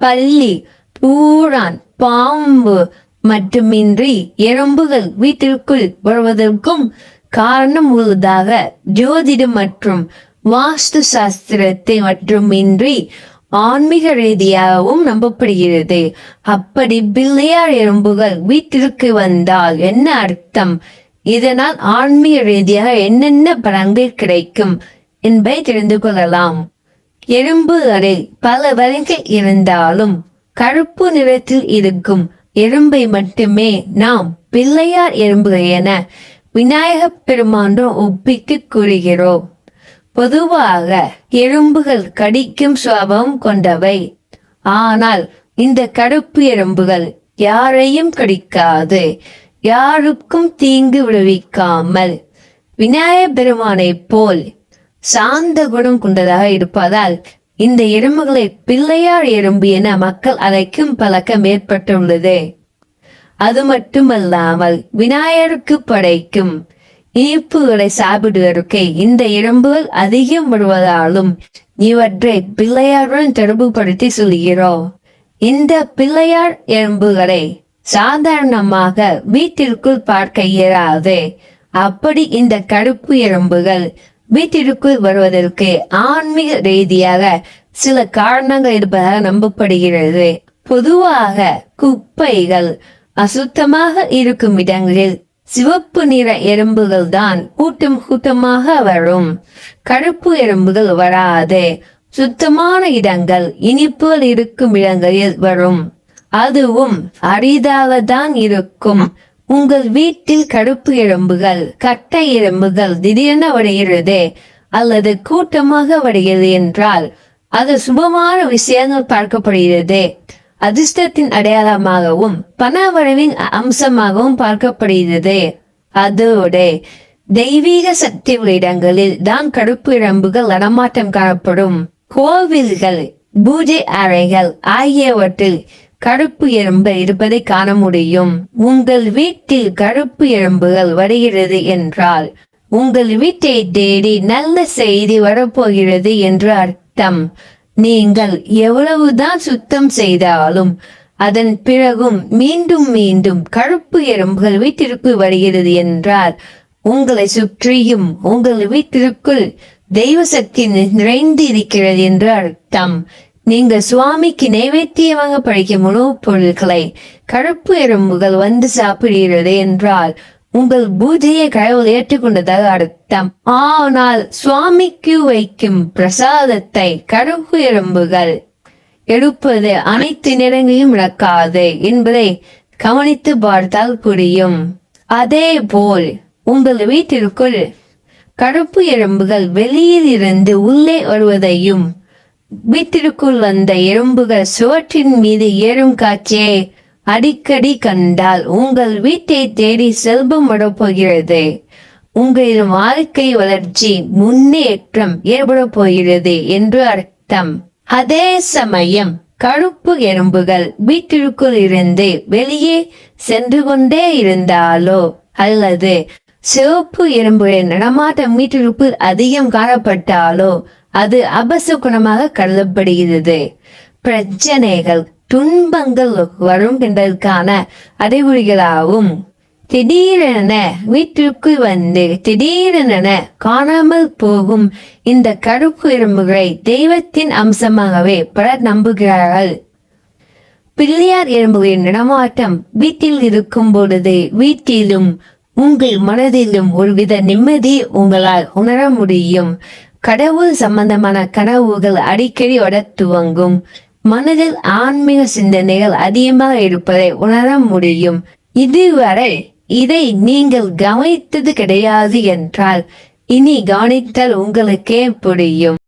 பள்ளி பூரான் பாம்பு மட்டுமின்றி எறும்புகள் வீட்டிற்குள் வருவதற்கும் காரணம் உள்ளதாக ஜோதிடம் மற்றும் வாஸ்து சாஸ்திரத்தை மட்டுமின்றி ஆன்மீக ரீதியாகவும் நம்பப்படுகிறது. அப்படி பிள்ளையார் எறும்புகள் வீட்டிற்கு வந்தால் என்ன அர்த்தம்? இதனால் ஆன்மீக ரீதியாக என்னென்ன பலன்கள் கிடைக்கும் என்பதை தெரிந்து கொள்ளலாம். எறும்புகளில் பல வகைகள் இருந்தாலும் கருப்பு நிறத்தில் இருக்கும் எறும்பை மட்டுமே நாம் பிள்ளையார் எறும்பு என விநாயகப் பெருமானும் ஒப்பிட்டு கூறுகிறோம். பொதுவாக எறும்புகள் கடிக்கும் சுவாபம் கொண்டவை. ஆனால் இந்த கருப்பு எறும்புகள் யாரையும் கடிக்காது யாருக்கும் தீங்கு விளைவிக்காமல். விநாயகப் பெருமானைப் போல் சாந்த குணம் கொண்டதாக இருப்பதால் இந்த எறும்புகளை பிள்ளையார் எறும்பு என மக்கள் அழைக்கும் பழக்கம் ஏற்பட்டுள்ளது. அது மட்டுமல்லாமல் விநாயகருக்கு படைக்கும் இனிப்புகளை சாப்பிடுவதற்கு இந்த எறும்புகள் அதிகம் வருவதாலும் இவற்றை பிள்ளையாருடன் தொடர்புபடுத்தி சொல்கிறோம். இந்த பிள்ளையார் எறும்புகளை சாதாரணமாக வீட்டிற்குள் பார்க்க இயலாது. அப்படி இந்த கருப்பு எறும்புகள் வீட்டிற்குள் வருவதற்கு ஆன்மீக ரீதியாக சில காரணங்கள் இருப்பதாக நம்பப்படுகிறது. பொதுவாக குப்பைகள் அசுத்தமாக இருக்கும் இடங்களில் சிவப்பு நிற எறும்புகள் தான் கூட்டம் கூட்டமாக வரும். கருப்பு எறும்புகள் வராது. சுத்தமான இடங்கள் இனிப்புகள் இருக்கும் இடங்களில் வரும். அதுவும் அரிதாக தான் இருக்கும். உங்கள் வீட்டில் கடுப்பு எறும்புகள் கட்டை எறும்புகள் திடீரென வருகிறது அல்லது கூட்டமாக வருகிறது என்றால் அது சுபமான விஷயங்கள் பார்க்கப்படுகிறது. அதிர்ஷ்டத்தின் அடையாளமாகவும் பணவரவின் அம்சமாகவும் பார்க்கப்படுகிறது. அதோடு தெய்வீக சக்தி உள்ள இடங்களில் தான் கடுப்பு இழம்புகள் நடமாட்டம் காணப்படும். கோவில்கள் பூஜை அறைகள் ஆகியவற்றில் கருப்பு எறும்பு இருப்பதை காண முடியும். உங்கள் வீட்டில் கருப்பு எறும்புகள் வருகிறது என்றால் உங்கள் வீட்டை தேடி நல்ல செய்தி வரப்போகிறது என்று அர்த்தம். நீங்கள் எவ்வளவுதான் சுத்தம் செய்தாலும் அதன் பிறகும் மீண்டும் மீண்டும் கருப்பு எறும்புகள் வீட்டிற்கு வருகிறது என்றால் உங்களை சுற்றியும் உங்கள் வீட்டிற்குள் தெய்வ சக்தி நிறைந்து இருக்கிறது என்று அர்த்தம். நீங்கள் சுவாமிக்கு நைவேத்தியமாக படைக்கும் உணவுப் பொருட்களை கருப்பு எறும்புகள் வந்து சாப்பிடுகிறது என்றால் உங்கள் பூஜையை கடவுள் ஏற்றுக்கொண்டதாக அர்த்தம். ஆனால் சுவாமிக்கு வைக்கும் பிரசாதத்தை கருப்பு எறும்புகள் எடுப்பது அனைத்து நிறங்களையும் இழக்காது என்பதை கவனித்து பார்த்தால் புரியும். அதே போல் உங்கள் வீட்டிற்குள் கருப்பு எறும்புகள் வெளியில் இருந்து உள்ளே வருவதையும் வீட்டிற்குள் வந்த எறும்புகள் சுவற்றின் மீது ஏறும் காட்சியை அடிக்கடி கண்டால் உங்கள் வீட்டை தேடி செல்வம் விடப்போகிறது உங்களின் வாழ்க்கை வளர்ச்சி முன்னேற்றம் ஏற்பட போகிறது என்று அர்த்தம். அதே சமயம் கருப்பு எறும்புகள் வீட்டிற்குள் இருந்து வெளியே சென்று கொண்டே இருந்தாலோ அல்லது சிவப்பு எறும்புகளின் நடமாட்டம் வீட்டிற்குள் அதிகம் காணப்பட்டாலோ அது அபசகுணமாக கருதப்படுகிறது. பிரச்சனைகள் துன்பங்கள் வரும் என்பதற்கான அறிகுறிகளாகும். திடீரென வீட்டிற்கு வந்து திடீரென காணாமல் போகும் இந்த கருப்பு எறும்புகளை தெய்வத்தின் அம்சமாகவே பலர் நம்புகிறார்கள். பிள்ளையார் எறும்புகளின் நடமாட்டம் வீட்டில் இருக்கும் பொழுது வீட்டிலும் உங்கள் மனதிலும் ஒருவித நிம்மதி உங்களால் உணர முடியும். கடவுள் சம்பந்தமான கனவுகள் அடிக்கடி வர துவங்கும் மனதில் ஆன்மீக சிந்தனைகள் அதிகமாக இருப்பதை உணர முடியும். இதுவரை இதை நீங்கள் கவனித்தது கிடையாது என்றால் இனி கவனித்தால் உங்களுக்கே புரியும்.